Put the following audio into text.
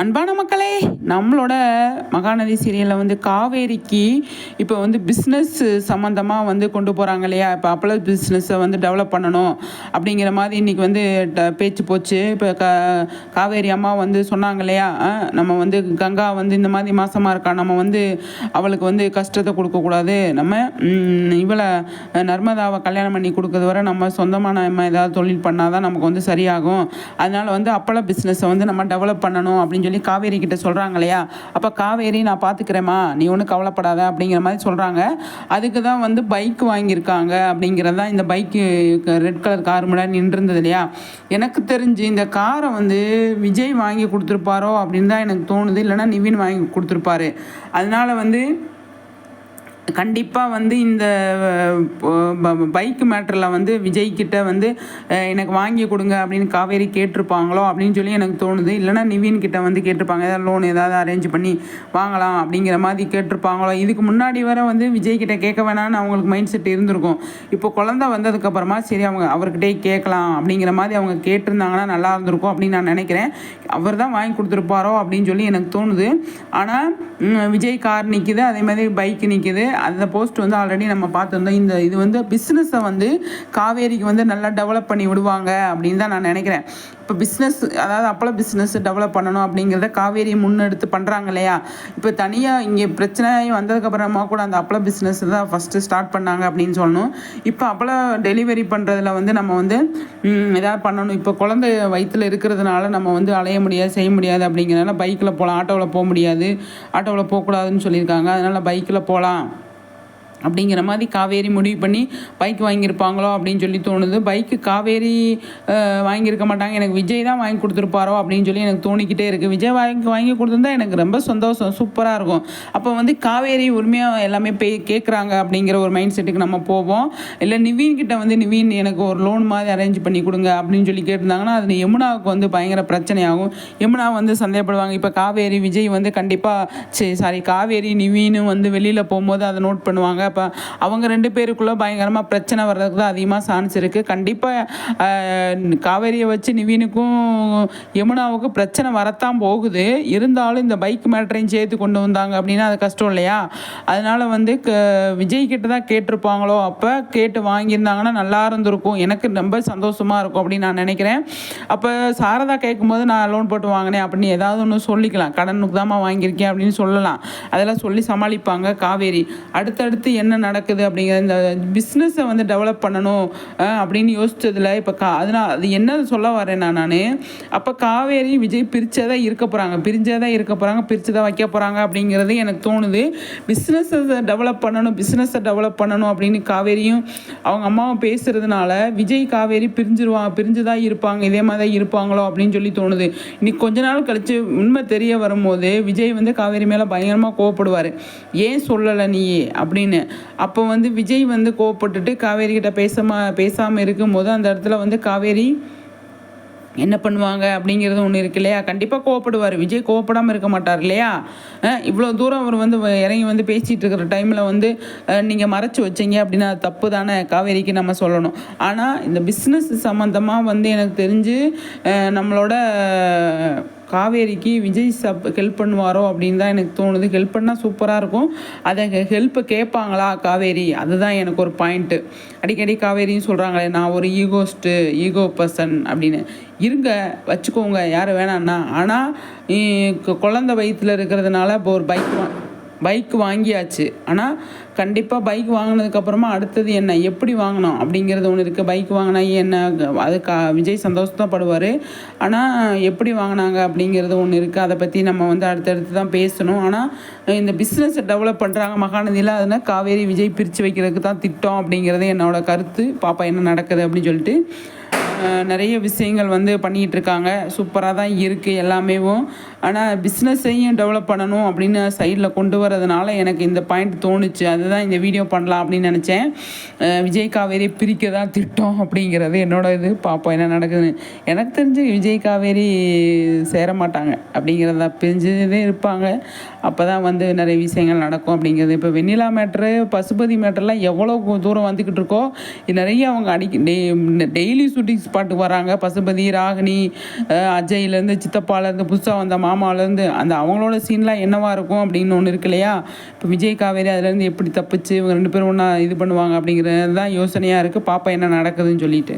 அன்பான மக்களே நம்மளோட மகாநதி சீரியலில் வந்து காவேரிக்கு இப்போ வந்து பிஸ்னஸ் சம்மந்தமாக வந்து கொண்டு போகிறாங்க இல்லையா? இப்போ அப்பள பிஸ்னஸை வந்து டெவலப் பண்ணணும் அப்படிங்கிற மாதிரி இன்றைக்கி வந்து ட- பேச்சு போச்சு. இப்போ க காவேரி அம்மா வந்து சொன்னாங்க இல்லையா? நம்ம வந்து கங்கா வந்து இந்த மாதிரி மாசமாக இருக்கா? நம்ம வந்து அவளுக்கு வந்து கஷ்டத்தை கொடுக்கக்கூடாது நம்ம இவளை நர்மதாவை கல்யாணம் பண்ணி கொடுக்கறது வரை நம்ம சொந்தமான நம்ம ஏதாவது தொழில் பண்ணால் தான் நமக்கு வந்து சரியாகும். அதனால் வந்து அப்பள பிஸ்னஸை வந்து நம்ம டெவலப் பண்ணணும் அப்படின்னு சொல்லி காவேரி கிட்ட சொல்கிறாங்க இல்லையா? அப்போ காவேரி நான் பார்த்துக்கிறேம்மா நீ ஒன்றும் கவலைப்படாத. அப்படிங்கிற மாதிரி சொல்கிறாங்க அதுக்கு தான் வந்து பைக் வாங்கியிருக்காங்க அப்படிங்கிறது தான் இந்த பைக்கு ரெட் கலர் கார் முன்னாடி நின்றுருந்தது இல்லையா? எனக்கு தெரிஞ்சு இந்த காரை வந்து விஜய் வாங்கி கொடுத்துருப்பாரோ அப்படின்னு தான் எனக்கு தோணுது. இல்லைனா நிவின் வாங்கி கொடுத்துருப்பாரு. அதனால வந்து கண்டிப்பாக வந்து இந்த பைக் மேட்டரில் வந்து விஜய்கிட்ட வந்து எனக்கு வாங்கி கொடுங்க அப்படின்னு காவேரி கேட்டிருப்பாங்களோ அப்படின்னு சொல்லி எனக்கு தோணுது. இல்லைனா நிவின் கிட்ட வந்து கேட்டிருப்பாங்க ஏதாவது லோன் ஏதாவது அரேஞ்ச் பண்ணி வாங்கலாம் அப்படிங்கிற மாதிரி கேட்டிருப்பாங்களோ. இதுக்கு முன்னாடி வர வந்து விஜய் கிட்ட கேட்க வேணாம்னு அவங்களுக்கு மைண்ட் செட் இருந்திருக்கும். இப்போ குழந்த வந்ததுக்கப்புறமா சரி அவங்க அவர்கிட்டே கேட்கலாம் அப்படிங்கிற மாதிரி அவங்க கேட்டிருந்தாங்கன்னா நல்லா இருந்திருக்கும் அப்படின்னு நான் நினைக்கிறேன். அவர் தான் வாங்கி கொடுத்துருப்பாரோ அப்படின்னு சொல்லி எனக்கு தோணுது. ஆனால் விஜய் கார் நிற்கிது அதே மாதிரி பைக் நிற்கிது அந்த போஸ்ட் வந்து ஆல்ரெடி நம்ம பார்த்துருந்தோம். இந்த இது வந்து பிஸ்னஸை வந்து காவேரிக்கு வந்து நல்லா டெவலப் பண்ணி விடுவாங்க அப்படின்னு தான் நான் நினைக்கிறேன். இப்போ பிஸ்னஸ் அதாவது அப்பள பிஸ்னஸ் டெவலப் பண்ணணும் அப்படிங்கிறத காவேரி முன்னெடுத்து பண்ணுறாங்க இல்லையா? இப்போ தனியாக இங்கே பிரச்சனை வந்ததுக்கப்புறமா கூட அந்த அப்பள பிஸ்னஸ் தான் ஃபஸ்ட்டு ஸ்டார்ட் பண்ணாங்க அப்படின்னு சொல்லணும். இப்போ அப்பள டெலிவரி பண்ணுறதுல வந்து நம்ம வந்து எதாவது ஏதாவது பண்ணணும். இப்போ குழந்தை வயிற்றில் இருக்கிறதுனால நம்ம வந்து அலைய முடியாது செய்ய முடியாது அப்படிங்கிறனால பைக்கில் போகலாம் ஆட்டோவில் போக முடியாது. ஆட்டோவில் போகக்கூடாதுன்னு சொல்லியிருக்காங்க. அதனால் பைக்கில் போகலாம் அப்படிங்கிற மாதிரி காவேரி முடிவு பண்ணி பைக் வாங்கியிருப்பாங்களோ அப்படின்னு சொல்லி தோணுது. பைக்கு காவேரி வாங்கியிருக்க மாட்டாங்க. எனக்கு விஜய் தான் வாங்கி கொடுத்துருப்பாரோ அப்படின்னு சொல்லி எனக்கு தோணிக்கிட்டே இருக்குது விஜய் வாங்கி வாங்கி கொடுத்துருந்தா எனக்கு ரொம்ப சந்தோஷம். சூப்பராக இருக்கும். அப்போ வந்து காவேரி உரிமையாக எல்லாமே பே கேட்குறாங்க அப்படிங்கிற ஒரு மைண்ட் செட்டுக்கு நம்ம போவோம். இல்லை நிவீன் கிட்ட வந்து நிவீன் எனக்கு ஒரு லோன் மாதிரி அரேஞ்ச் பண்ணி கொடுங்க அப்படின்னு சொல்லி கேட்டிருந்தாங்கன்னா அது யமுனாவுக்கு வந்து பயங்கர பிரச்சனையாகும். யமுனா வந்து சந்தேகப்படுவாங்க. இப்போ காவேரி விஜய் வந்து கண்டிப்பாக சரி சாரி காவேரி நிவீனும் வந்து வெளியில் போகும்போது அதை நோட் பண்ணுவாங்க. அப்போ அவங்க ரெண்டு பேருக்குள்ளே பயங்கரமாக பிரச்சனை வர்றதுக்கு தான் அதிகமாக சான்ஸ் இருக்குது கண்டிப்பாக காவேரியை வச்சு நிவீனுக்கும் யமுனாவுக்கும் பிரச்சனை வரத்தான் போகுது. இருந்தாலும் இந்த பைக் மேட்டரையும் சேர்த்து கொண்டு வந்தாங்க அப்படின்னா அது கஷ்டம் இல்லையா? அதனால் வந்து க விஜய் கிட்ட தான் கேட்டிருப்பாங்களோ? அப்போ கேட்டு வாங்கியிருந்தாங்கன்னா நல்லா இருந்திருக்கும். எனக்கு ரொம்ப சந்தோஷமாக இருக்கும் அப்படின்னு நான் நினைக்கிறேன். அப்போ சாரதா கேட்கும்போது நான் லோன் போட்டு வாங்கினேன் அப்படின்னு ஏதாவது ஒன்று சொல்லிக்கலாம். கடனுக்கு தான் வாங்கியிருக்கேன் அப்படின்னு சொல்லலாம். அதெல்லாம் சொல்லி சமாளிப்பாங்க காவேரி. அடுத்தடுத்து என்ன நடக்குது அப்படிங்கிற இந்த பிஸ்னஸை வந்து டெவலப் பண்ணணும் அப்படின்னு யோசித்ததில் இப்போ கா அதனால் அது என்ன சொல்ல வரேன் நான் நான். அப்போ காவேரி விஜய் பிரித்தே தான் இருக்க போகிறாங்க பிரிஞ்சதா இருக்க போகிறாங்க பிரித்து தான் வைக்க போகிறாங்க அப்படிங்கிறது எனக்கு தோணுது. பிஸ்னஸை டெவலப் பண்ணணும் பிஸ்னஸை டெவலப் பண்ணணும் அப்படின்னு காவேரியும் அவங்க அம்மாவும் பேசுகிறதுனால விஜய் காவேரி பிரிஞ்சிருவாங்க பிரிஞ்சுதான் இருப்பாங்க இதே மாதிரி தான் இருப்பாங்களோ அப்படின்னு சொல்லி தோணுது. இன்னைக்கு கொஞ்ச நாள் கழித்து உண்மை தெரிய வரும்போது விஜய் வந்து காவேரி மேலே பயங்கரமாக கோவப்படுவார். ஏன் சொல்லலை நீ அப்படின்னு. அப்போ வந்து விஜய் வந்து கோவப்பட்டுட்டு காவேரி கிட்ட பேசாம பேசாமல் இருக்கும்போது அந்த இடத்துல வந்து காவேரி என்ன பண்ணுவாங்க அப்படிங்கிறது ஒன்று இருக்கு இல்லையா? கண்டிப்பாக கோவப்படுவார். விஜய் கோவப்படாமல் இருக்க மாட்டார் இல்லையா? இவ்வளோ தூரம் அவர் வந்து வ- இறங்கி வந்து பேசிகிட்டு இருக்கிற டைமில் வந்து நீங்கள் மறைச்சு வச்சீங்க அப்படின்னா அது தப்பு தானே? காவேரிக்கு நம்ம சொல்லணும். ஆனால் இந்த பிஸ்னஸ் சம்மந்தமாக வந்து எனக்கு தெரிஞ்சு நம்மளோட காவேரிக்கு விஜய் சப் ஹெல்ப் பண்ணுவாரோ அப்படின்னு தான் எனக்கு தோணுது. ஹெல்ப் பண்ணால் சூப்பராக இருக்கும். அதை ஹெல்ப்பை கேட்பாங்களா காவேரி? அதுதான் எனக்கு ஒரு பாயிண்ட்டு அடிக்கடி காவேரின்னு சொல்கிறாங்களே நான் ஒரு ஈகோஸ்ட்டு ஈகோ பர்சன் அப்படின்னு. இருங்க வச்சுக்கோங்க. யார் வேணான்னா. ஆனால் குழந்த வயிற்றில் இருக்கிறதுனால இப்போ ஒரு பைக் வா பைக் வாங்கியாச்சு. ஆனால் கண்டிப்பாக பைக் வாங்கினதுக்கப்புறமா அடுத்தது என்ன எப்படி வாங்கினோம் அப்படிங்கிறது ஒன்று இருக்குது பைக் வாங்கினா என்ன அது கா விஜய் சந்தோஷப்படுவார் ஆனால் எப்படி வாங்கினாங்க அப்படிங்கிறது ஒன்று இருக்குது அதை பற்றி நம்ம வந்து அடுத்தடுத்து தான் பேசணும். ஆனால் இந்த பிஸ்னஸை டெவலப் பண்ணுறாங்க மகாநதியில் அதனால் காவேரி விஜய் பிரித்து வைக்கிறதுக்கு தான் திட்டம் அப்படிங்கிறது என்னோட கருத்து. பாப்பா என்ன நடக்குது அப்படின்னு சொல்லிட்டு. நிறைய விஷயங்கள் வந்து பண்ணிகிட்ருக்காங்க. சூப்பராக தான் இருக்குது எல்லாமேவும். ஆனால் பிஸ்னஸையும் டெவலப் பண்ணணும் அப்படின்னு சைடில் கொண்டு வரதுனால எனக்கு இந்த பாயிண்ட் தோணுச்சு. அதுதான் இந்த வீடியோ பண்ணலாம் அப்படின்னு நினச்சேன். விஜய் காவேரி பிரிக்க தான் திட்டம் அப்படிங்கிறது என்னோட இது. பார்ப்போம் என்ன நடக்குதுன்னு. எனக்கு தெரிஞ்சு விஜய் காவேரி சேர மாட்டாங்க அப்படிங்கிறத பிரிஞ்சதே இருப்பாங்க. அப்போ தான் வந்து நிறைய விஷயங்கள் நடக்கும் அப்படிங்கிறது. இப்போ வெண்ணிலா மேட்ரு பசுபதி மேட்டர்லாம் எவ்வளோ தூரம் வந்துக்கிட்டு இருக்கோ நிறைய அவங்க அடிக்க டெய்லி பாட்டுக்கு வராங்க பசுபதி ராகினி அஜய்லேருந்து சித்தப்பாலேருந்து புதுசாக வந்த மாமாலேருந்து அந்த அவங்களோட சீன்லாம் என்னவாக இருக்கும் அப்படின்னு ஒன்று இருக்கு இல்லையா? இப்போ விஜய் காவேரி அதுலேருந்து எப்படி தப்பிச்சு இவங்க ரெண்டு பேரும் ஒன்றா இது பண்ணுவாங்க அப்படிங்கிறது தான் யோசனையாக இருக்குது பாப்பா என்ன நடக்குதுன்னு சொல்லிட்டு.